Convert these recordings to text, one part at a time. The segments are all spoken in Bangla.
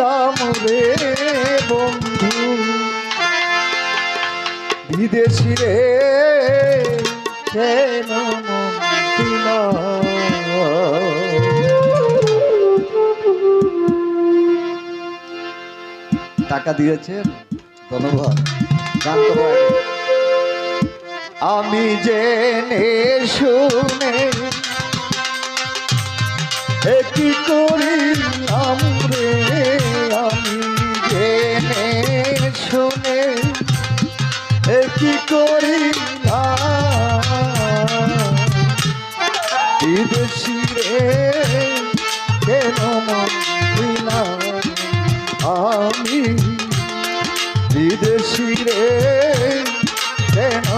দিলাম রে বন্ধু। বিদেশি রে টাকা দিয়েছেন? ধন্যবাদ। আমি জেনে শুনে এ কি করিলাম রে। বিদেশি রে কেন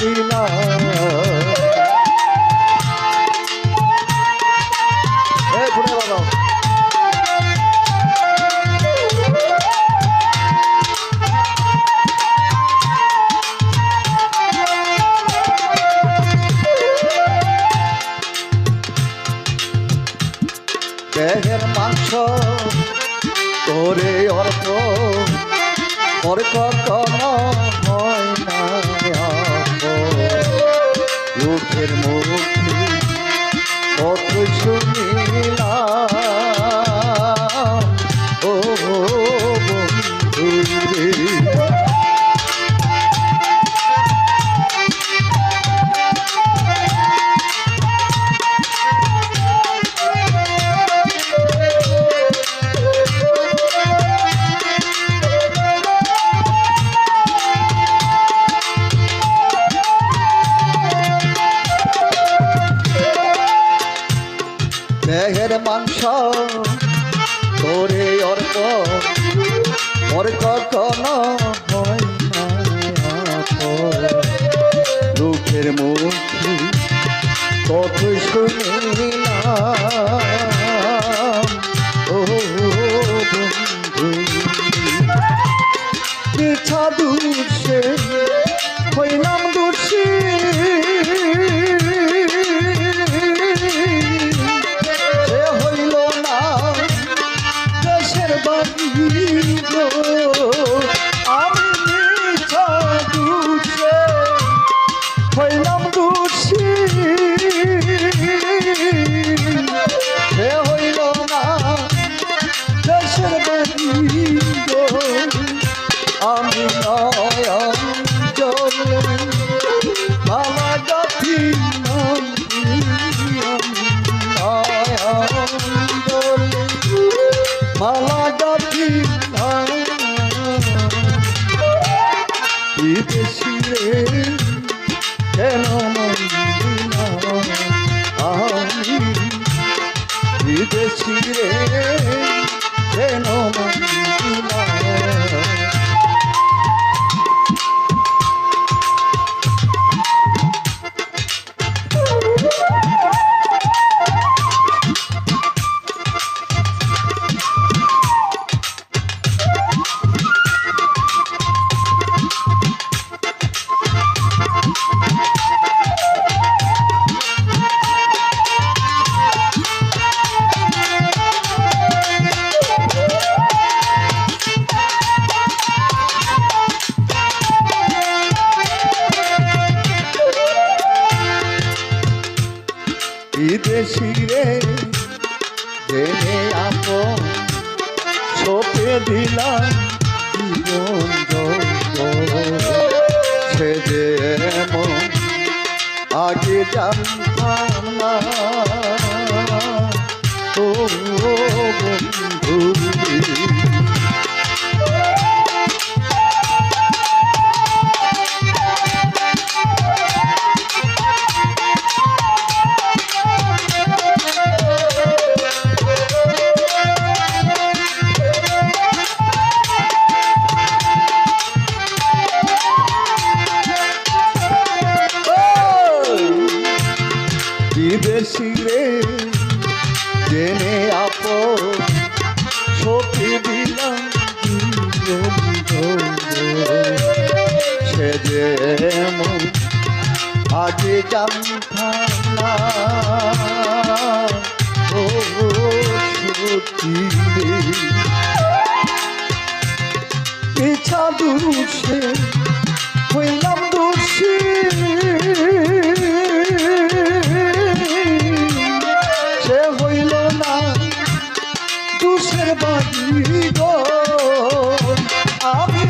দিলাম এ ঘুরে বাবা। দেহের মাংস করে অর্থ পর কখনো হয় মুখে কত শুনিলাম দুষে হইলাম দোষী। বিদেশি রে। কেন আগে জানতাম না। ও বিদেশি রে? জেনে আপ সখী দিলাম সে যে আজ জানতাম দুষের বাড়ি গো। আমি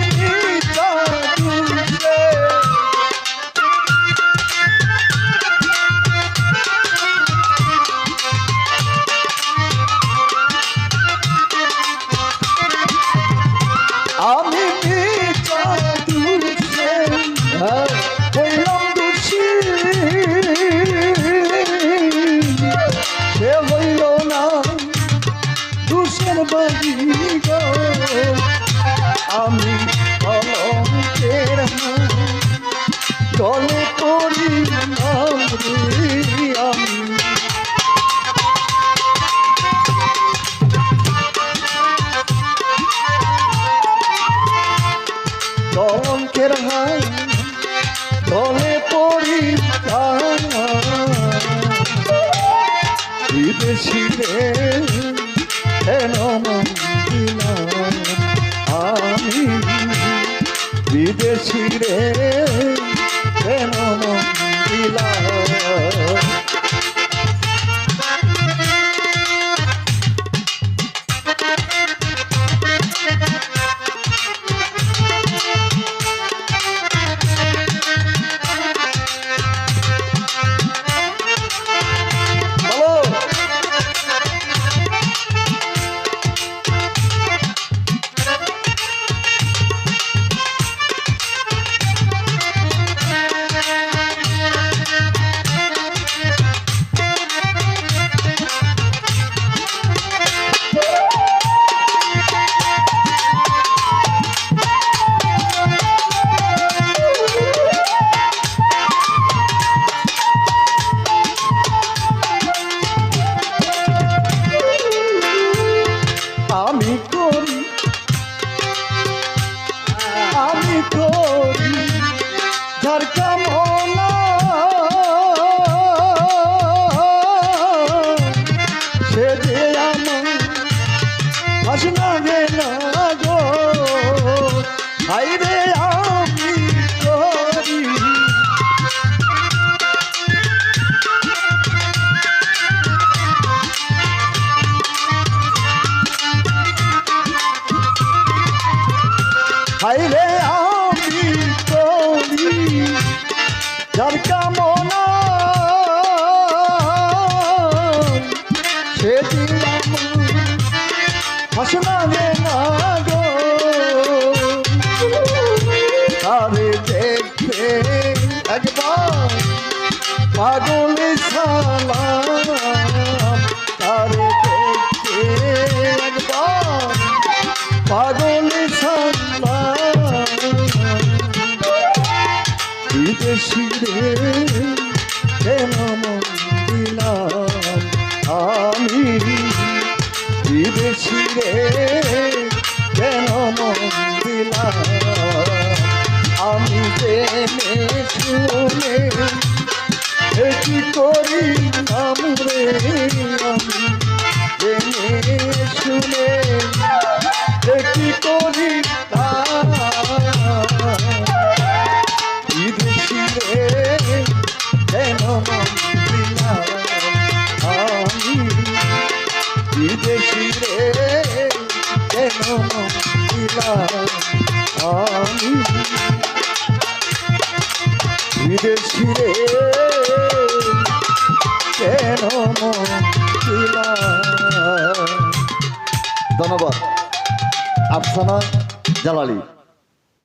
বিদেশি রে। কেন মন্দিলাম আমি বিদেশি রে। কেন মন্দিলাম হাইরে আমি করি যার কামনা সেদিন হাসনা গে না গো, তারে দেখতে একবার পাগল সালাম, তারে কেন দিলাম? আমি বিদেশি রে আমি জেনে শুনে কি করি আমি বিদেশি রে ধন্যবাদ। আফসানা জালালি।